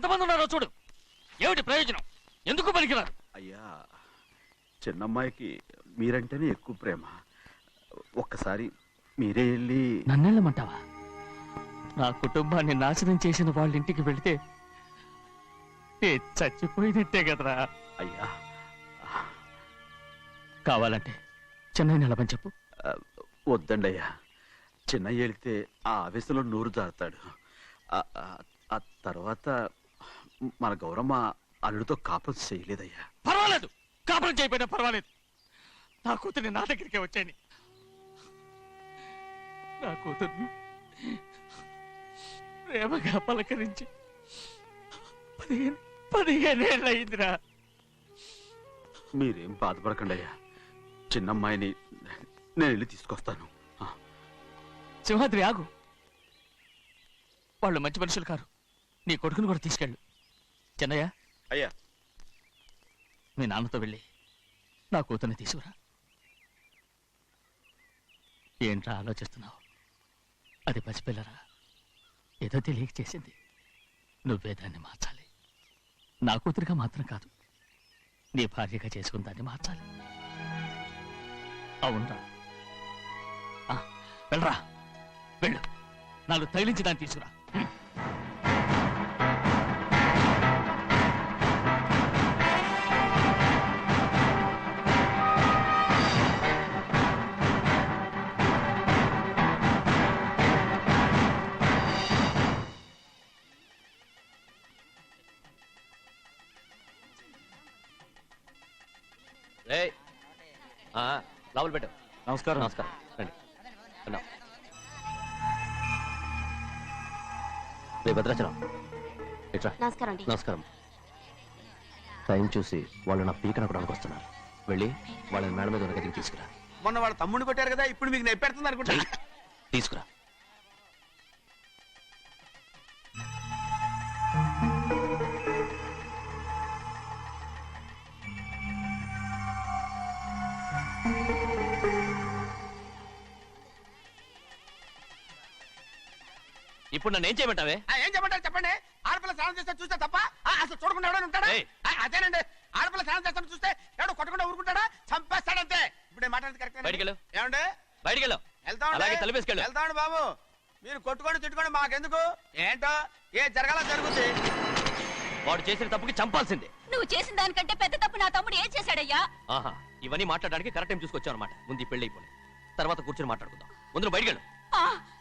ఎంతమంది ఉన్నారో చూడు. ఏమిటి ప్రయోజనం? ఎందుకు పనికిరారు అయ్యా చిన్నమ్మాయికి మీరంటేనే ఎక్కువ ప్రేమ. ఒక్కసారి మీరే వెళ్ళి నన్నెళ్ళమంటావా? నా కుటుంబాన్ని నాశనం చేసిన వాళ్ళ ఇంటికి వెళితే ఏ చచ్చిపోయినట్టే కదరా. అయ్యా. కావాలంటే చెన్నై నిలబని చెప్పు. ఆ, వద్దండి అయ్యా చిన్నయ్య వెళితే ఆ ఆవేశంలో నోరు జారుతాడు. ఆ- ఆ- ఆ తర్వాత మన గౌరమ్మ అల్లుడితో కాపురం చేయలేదయ్యా. పర్వాలేదు. కాపురం చేయకపోయినా పర్వాలేదు. నా కూతుర్ని నా దగ్గరికే వచ్చాయని నా కూతుర్ని ప్రేమగా పలకరించి పదిహేను పదిహేనేళ్ళు అయిందిరా మీరేం బాధపడకండి అయ్యా చిన్నమ్మాయిని నేను వెళ్ళి తీసుకొస్తాను. సింహాద్రి ఆగు. వాళ్ళు మంచి మనుషులు కారు. నీ కొడుకుని కూడా తీసుకెళ్ళు. చెన్నయ్య? అయ్యా. మీ నాన్నతో వెళ్ళి నా కూతుర్ని తీసుకురా. ఏంట్రా ఆలోచిస్తున్నావు? అది పసిపిల్లరా? ఏదో తెలియక చేసింది. నువ్వే దాన్ని మార్చాలి. నా కూతురిగా మాత్రం కాదు. నీ భార్యగా చేసుకుని దాన్ని మార్చాలి. అవునరా. వెళ్ళరా. వెళ్ళు. నాలుగు తగిలించి దాన్ని తీసుకురా. రేయ్. ఆ, లోపల పెట్టు. నమస్కారం. నమస్కారం. రండి. రే భద్రాచలం. ఇట్రా. నమస్కారం అండి. నమస్కారం. టైం చూసి వాళ్ళు నా పీకన కూడా వస్తున్నారు వెళ్ళి వాళ్ళని మేడ మీద ఉన్న గదికి తీసుకురా. మొన్న వాళ్ళ తమ్ముడిని కొట్టారు కదా ఇప్పుడు మీకు నెప్పెడుతుంది అనుకుంటా. తీసుకురా. ఇప్పుడు నన్ను ఏం చేయమంటావే? ఆ, ఏం చెప్పంటారు చెప్పండి? ఆడపిల్ల స్నానం చేస్తే చూస్తే తప్ప? ఆ, అసలు చూడకుండా ఎవడైనా ఉంటాడా? ఏయ్. ఆ, అదేనండి. ఆడపిల్ల స్నానం చేస్తాను చూస్తే ఎవడో కొట్టకుండా ఊరుకుంటాడా? చంపేస్తాడంతే. ఇప్పుడు నేను మాట్లాడేది కరెక్ట్ బయటికి వెళ్ళు. ఏమండి? బయటికి వెళ్ళు వెళ్తామండి అలాగే తలపేసుకెళ్ళు. వెళ్తామండి బాబు. మీరు కొట్టుకొని తిట్టుకొని మాకెందుకు? ఏంటో? ఏ జరగాల జరుగుతుంది వాడు చేసిన తప్పుకి చంపాల్సిందే. నువ్వు చేసిన దానికంటే పెద్ద తప్పు నా తమ్ముడు ఏం చేశాడయ్యా? ఆహా ఇవన్నీ మాట్లాడడానికి కరెక్ట్ టైం చూసుకొచ్చావు అనమాట ముందు ఈ పెళ్ళి అయిపోయి తర్వాత కూర్చొని మాట్లాడుకుందాం. ముందు నువ్వు బయటికి వెళ్ళు ఆ,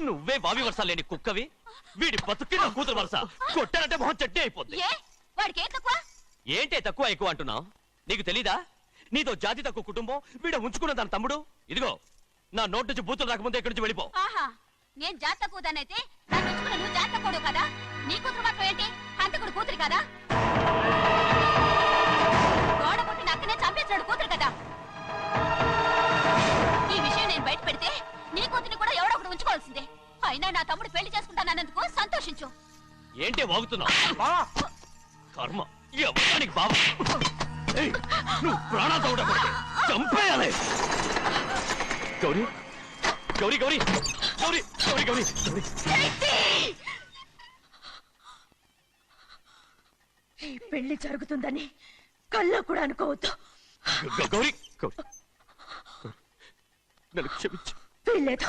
నువ్వే వావి వరుస లేని కుక్కవి. వీడి బతుక్కి నా కూతురు వరుస. కొట్టారంటే మొహం చెట్టే అయిపోద్ది. ఏ? వాడికి ఏం తక్కువ? ఏంటే తక్కువ ఎక్కువ అంటున్నావు? నీకు తెలీదా? నీతో జాతి తక్కువ కుటుంబం వీడ ఉంచుకున్న దాని తమ్ముడు. ఇదిగో నా నోటి నుంచి బూతులు రాకముందే ఇక్కడి నుంచి వెళ్ళిపో. ఆహా నేను జాత కూదానైతే నన్ను ఉంచుకున్న నువ్వు జాత కూడు కదా? నీ కూతురు మాత్రం ఏంటి? హంతకుడు కూతురు కదా? గోడ పుట్టిన అక్కనే చంపేశాడు కూతురు కదా? ఈ విషయం నేను బయట పెడితే నీ కూతురిని ఉంచుకోవాల్సిందే అయినా నా తమ్ముడు పెళ్ళి చేసుకుంటానన్నందుకు సంతోషించు. ఏంటే వాగుతున్నావు? కర్మ. ఎవరికి బాబు. ఏయ్, నువ్వు ఉండకూడదు చంపేయాలి. గౌరీ గౌరీ గౌరీ గౌరీ గౌరీ గౌరీ. గౌరీ ఈ పెళ్ళి జరుగుతుందని కల్లో కూడా అనుకోవద్దు. గౌరీ గౌరీ గౌరీ, నన్ను క్షమించు. వీల్లేదు.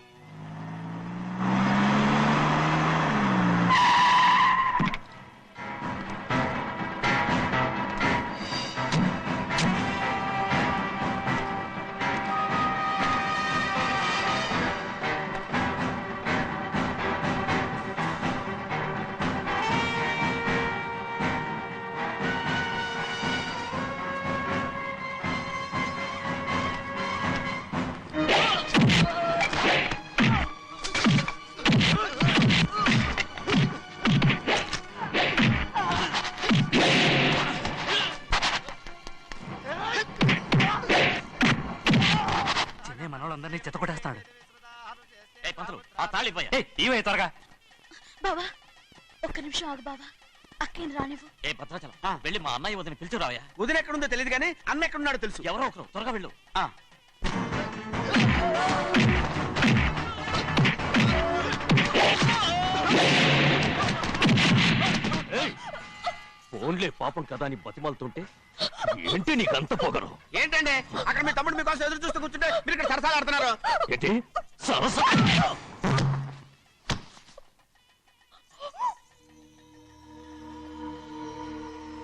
ఇవే త్వరగా. బావా ఒక్క నిమిషం ఆగు బావా. అక్కేం రానివ్వు. ఏ భద్రాచలం. వెళ్ళి మా అన్నయ్య వదిన పిలుచురావయ్యా వదిన ఎక్కడుందో తెలియదు కానీ అన్న ఎక్కడున్నాడో తెలుసు. ఎవరో ఒకరు త్వరగా వెళ్ళు. ఆ, ఫోన్లే పాపం కదా అని బతిమాలుతుంటే ఏంటి నీకంత పొగరు? ఏంటండి? అక్కడ మీ తమ్ముడు మీకోసం ఎదురు చూస్తూ కూర్చుంటే మీరు ఇక్కడ సరసాలు ఆడుతున్నారు. ఏంటి? సరస?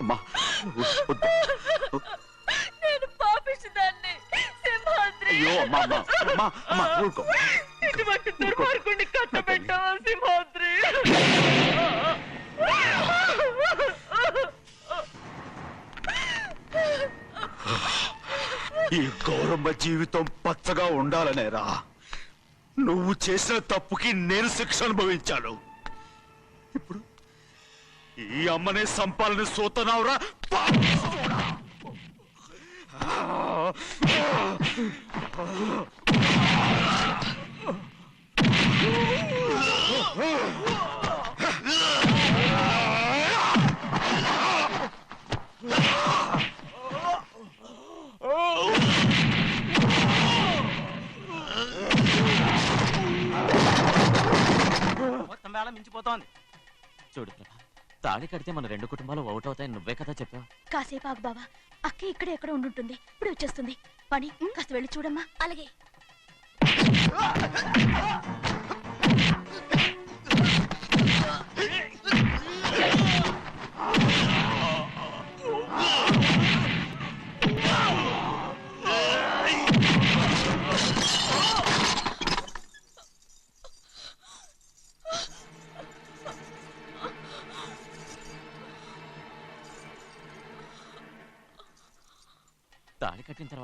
అమ్మా. నేను పాపించదాన్ని సింహాద్రి. అయ్యో అమ్మా అమ్మా అమ్మా అమ్మా ఊరుకో. ఇటువంటి దుర్మార్గుడిని కట్టబెట్టావా సింహాద్రి. ఈ గౌరమ్మ జీవితం పచ్చగా ఉండాలనేరా. నువ్వు చేసిన తప్పుకి నేను శిక్ష అనుభవించాను. ఈ అమ్మనే సంపాలని సోతనావురా! మొత్తం వేళ మించిపోతోంది చూడు ప్రభా తాళి కడితే మన రెండు కుటుంబాలు అవుతాయని నువ్వే కదా చెప్పావు. కాసేపు ఆగు బావా. అక్క ఇక్కడే ఎక్కడ ఉండుంటుంది. ఇప్పుడు వచ్చేస్తుంది. పని కాస్త వెళ్ళి చూడమ్మా. అలాగే.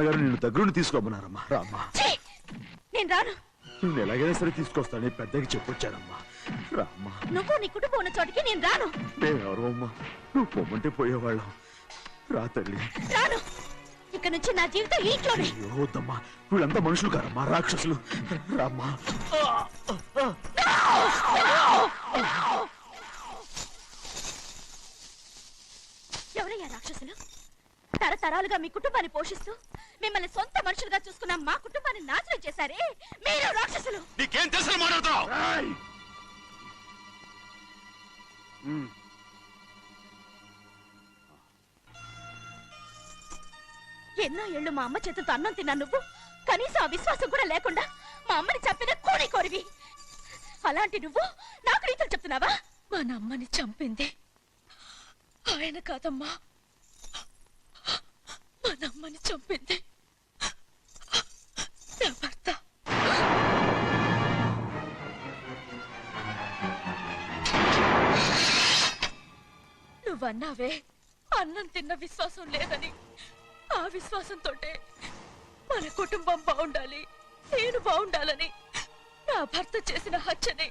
నాన్నగారు నిన్ను దగ్గరుండి తీసుకోమన్నారమ్మా. రామ్మా! నేను రాను. నేను ఎలాగైనా సరే తీసుకొస్తానని పెద్దకి చెప్పొచ్చానమ్మా. రామ్మా. నువ్వు నీ కుటుంబం ఉన్న చోటికి నేను రాను. మేమెవరు అమ్మా? నువ్వు పొమ్మంటే పోయేవాళ్ళం. రా తల్లి. రాను. ఇక నుంచి నా జీవితం ఈ ఇంట్లోనే. అయ్యో వద్దమ్మా. వీళ్ళంతా మనుషులు కారమ్మా రాక్షసులు. రామ్మా ఎవరయ్యా రాక్షసులు తరతరాలుగా మీ కుటుంబాన్ని పోషిస్తూ మిమ్మల్ని సొంత మనుషులుగా చూసుకున్న మా కుటుంబాన్ని నాశనం చేశారే? మీరు రాక్షసులు! నీకేం తెలుసు ఎన్నో ఏళ్ళు మా అమ్మ చేతులతో అన్నం తిన్నా నువ్వు కనీసం ఆ విశ్వాసం కూడా లేకుండా మా అమ్మని చంపిన కోడి కోరివి. అలాంటి నువ్వు నాకు రీతులు చెప్తున్నావా? మా అమ్మని చంపింది. ఆయన కాదమ్మా. నమ్మని చంపింది. నా భర్త. నువ్వన్నావే అన్నం తిన్న విశ్వాసం లేదని. ఆ విశ్వాసంతో మన కుటుంబం బాగుండాలి. నేను బాగుండాలని. నా భర్త చేసిన హత్యని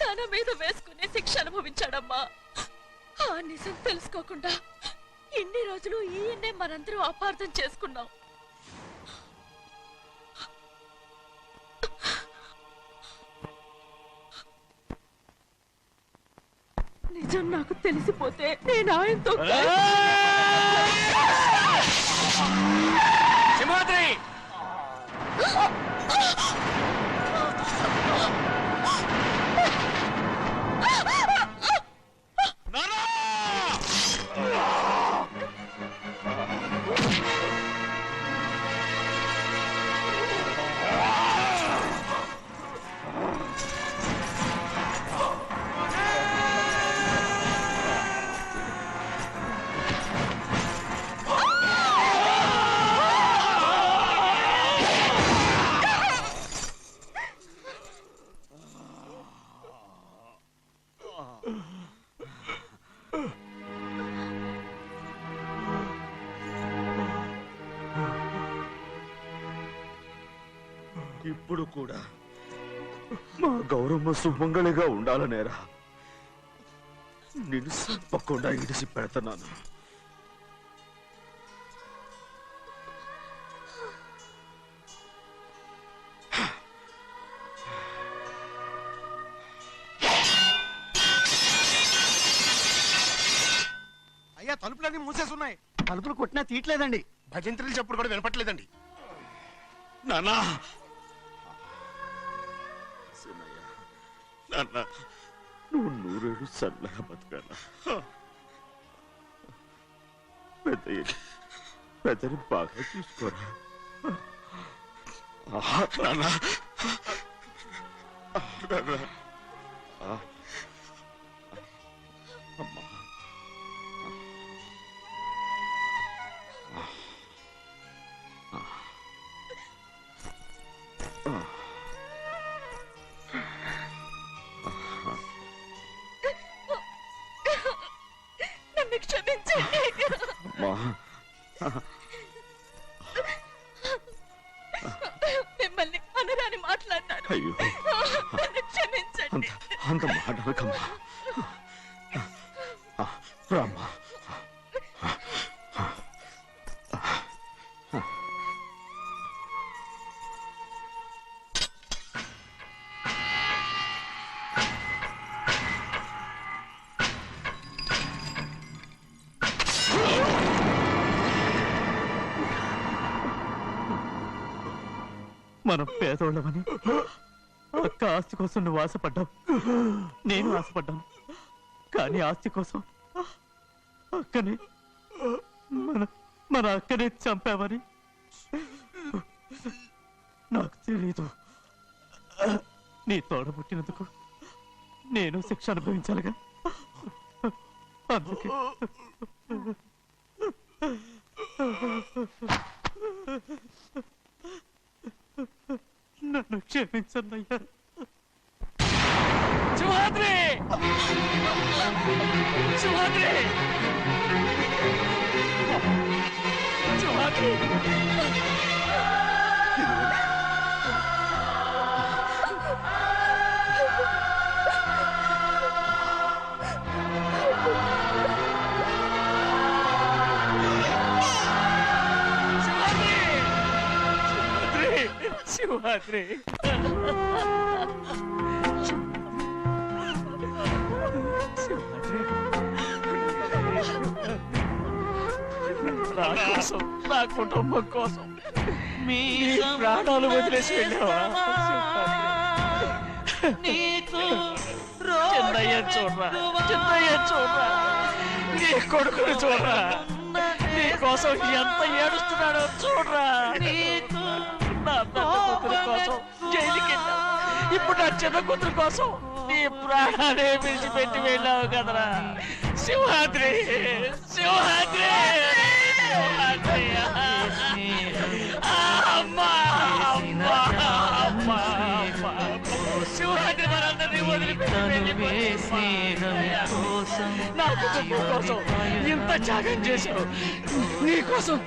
తన మీద వేసుకునే శిక్ష అనుభవించాడమ్మా. ఆ నిజం తెలుసుకోకుండా ఇన్ని రోజులు ఈయన్నే మనందరం అపార్థం చేసుకున్నాం. నిజం నాకు తెలిసిపోతే నేను ఆయనతో సింహాద్రి! సుమంగళిగా ఉండాలనేరా. నిన్ను సంపకుండా ఇడిసి పెడుతున్నాను. అయ్యా తలుపులన్నీ మూసేసి ఉన్నాయి తలుపులు కొట్టినా తీయట్లేదండి. భజంత్రులు చెప్పుడు కూడా వినపట్లేదండి. నాన్నా నాన్న నువ్వు నూరేళ్ళు చల్లగా బతకాల. పెద్ద పెద్దని బాగా చూసుకోరా. ఆహా, నాన్న. ఆ, నాన్న. అంత అంత మాట మనం పేదోళ్ళమని. అక్క ఆస్తి కోసం నువ్వు ఆశపడ్డావు. నేను ఆశపడ్డాను. కానీ ఆస్తి కోసం అక్కని మన మన అక్కనే చంపామని నాకు తెలీదు. నీ తోడ పుట్టినందుకు నేను శిక్ష అనుభవించాలిగా. అందుకే నన్ను క్షమించన్నయ్యా సింహాద్రి సింహాద్రి సింహాద్రి సింహాద్రి నా నా కుటుంబం కోసం మీ ప్రాణాలు వదిలేసి వెళ్ళావా చిన్నయ్య చూడరా చిన్నయ్య చూడరా నీ కొడుకుని చూడరా నీ కోసం ఎంత ఏడుస్తున్నాడో చూడరా. నా పెద్ద కూతురు కోసం జైలుకి ఇప్పుడు నా చిన్న కూతురు కోసం నీ ప్రాణాలే విడిచిపెట్టి వెళ్ళావు కదరా. సింహాద్రి సింహాద్రి సింహాద్రి మనందరినీ నా కుటుంబం కోసం ఇంత త్యాగం చేశావు నీ కోసం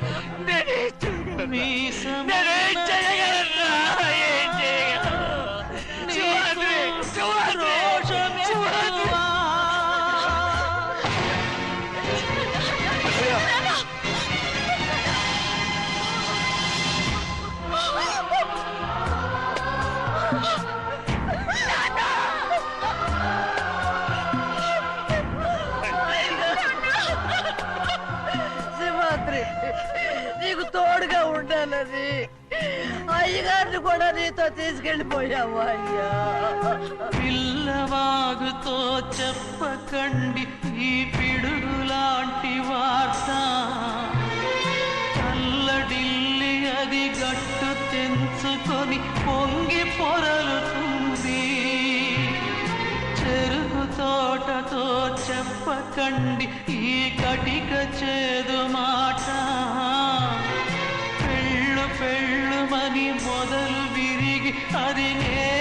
కూడా నీతో తీసుకెళ్ళిపోయావా అయ్యా. పిల్లవాగుతో చెప్పకండి ఈ పిడుగులాంటి వార్త. చల్లడిల్లి అది గట్టు తెంచుకొని పొంగి పొరలుతుంది. చెరుకు తోటతో చెప్పకండి ఈ కటిక చేదు మాట. hari ne